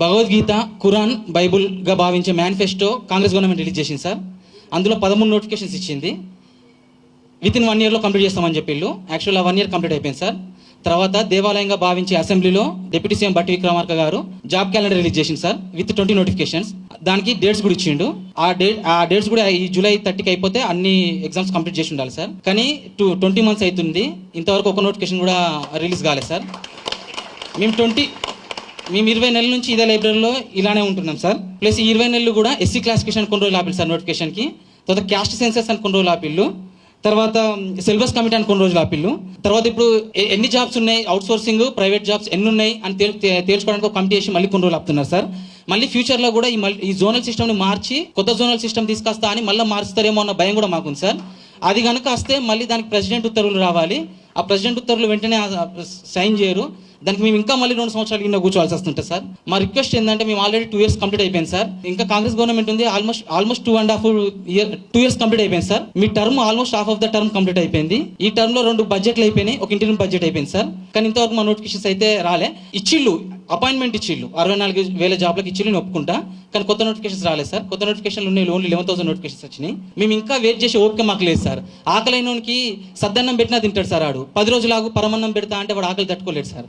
Bhagavad Gita Quran బైబుల్గా భావించే manifesto Congress government release చేసింది సార్. అందులో పదమూడు నోటిఫికేషన్స్ ఇచ్చింది. విత్ ఇన్ వన్ ఇయర్లో కంప్లీట్ చేస్తామని చెప్పిళ్ళు. యాక్చువల్ వన్ ఇయర్ కంప్లీట్ అయిపోయింది సార్. తర్వాత దేవాలయంగా భావించే అసెంబ్లీలో డిప్యూటీ సీఎం బట్టి విక్రమార్క గారు జాబ్ క్యాలెండర్ రిలీజ్ చేసింది సార్ విత్ ట్వంటీ నోటిఫికేషన్స్ దానికి డేట్స్ కూడా ఇచ్చిండు. ఆ డేట్ ఆ డేట్స్ కూడా ఈ జూలై థర్టీకి అయిపోతే అన్ని ఎగ్జామ్స్ కంప్లీట్ చేసి ఉండాలి సార్. కానీ టూ ట్వంటీ మంత్స్ అవుతుంది. ఇంతవరకు ఒక నోటిఫికేషన్ కూడా రిలీజ్ కాలేదు సార్. మేము ట్వంటీ మేము ఇరవై నెలల నుంచి ఇదే లైబ్రరీలో ఇలానే ఉంటున్నాం సార్. ప్లస్ ఈ ఇరవై నెలలు కూడా ఎస్సీ క్లాసిఫికేషన్ కొన్ని రోజులు ఆపిల్లు సార్ నోటిఫికేషన్కి. తర్వాత క్యాస్ట్ సెన్సెస్ అని కొన్ని రోజులు ఆపిల్లు. తర్వాత సిలబస్ కమిటీ అని కొన్ని రోజులు ఆపిల్లు. తర్వాత ఇప్పుడు ఎన్ని జాబ్స్ ఉన్నాయి? అవుట్ సోర్సింగ్ ప్రైవేట్ జాబ్స్ ఎన్ని ఉన్నాయి? అని తేల్ తేల్చుకోవడానికి ఒక కమిటీ చేసి మళ్ళీ కొన్ని రోజులు ఆపుతున్నారు సార్. మళ్ళీ ఫ్యూచర్లో కూడా ఈ మళ్ళీ ఈ జోనల్ సిస్టమ్ని మార్చి కొత్త జోనల్ సిస్టమ్ తీసుకొస్తా అని మళ్ళీ మారుస్తారేమో అన్న భయం కూడా మాకుంది సార్. అది కనుక వస్తే మళ్ళీ దానికి ప్రెసిడెంట్ ఉత్తర్వులు రావాలి. ఆ ప్రెసిడెంట్ ఉత్తర్వులు వెంటనే సైన్ చేయరు. దానికి మేము ఇంకా మళ్ళీ రెండు సంవత్సరాలు కింద కూర్చోవాల్సి వస్తుంటుంది సార్. మా రిక్వెస్ట్ ఏంటంటే మేము ఆల్రెడీ టూ ఇయర్స్ కంప్లీట్ అయిపోయింది సార్. ఇంకా కాంగ్రెస్ గవర్నమెంట్ ఉంది almost almost two and half year two years complete అయిపోయింది sir. Me term almost half of the term complete అయిపోయింది. ఈ టర్మ్లో రెండు బడ్జెట్లు అయిపోయినాయి ఒక ఇంటి బడ్జెట్ అయిపోయింది సార్. కానీ ఇంతవరకు మా నోటిఫికేషన్స్ అయితే రాలే. ఇచ్చిళ్ళు అపాయింట్మెంట్ ఇచ్చిళ్ళు. అరవై నాలుగు వేల జాబ్లకు ఇచ్చిళ్ళు నేను ఒప్పుకుంటా. కానీ కొత్త నోటిఫికేషన్స్ రాలేదు సార్. కొత్త నోటిఫికేషన్లు ఉన్నాయి ఓన్లీ లెవెన్ థౌసండ్ నోటిఫికేషన్స్ వచ్చినాయి. మేము ఇంకా వెయిట్ చేసే ఓపిక మాకు లేదు సార్. ఆకలైనోనికి సద్దన్నం పెట్టినా తింటాడు సార్ ఆడు. పది రోజులాగు పరమన్నం పెడతా అంటే వాడు ఆకలి తట్టుకోలేడు సార్.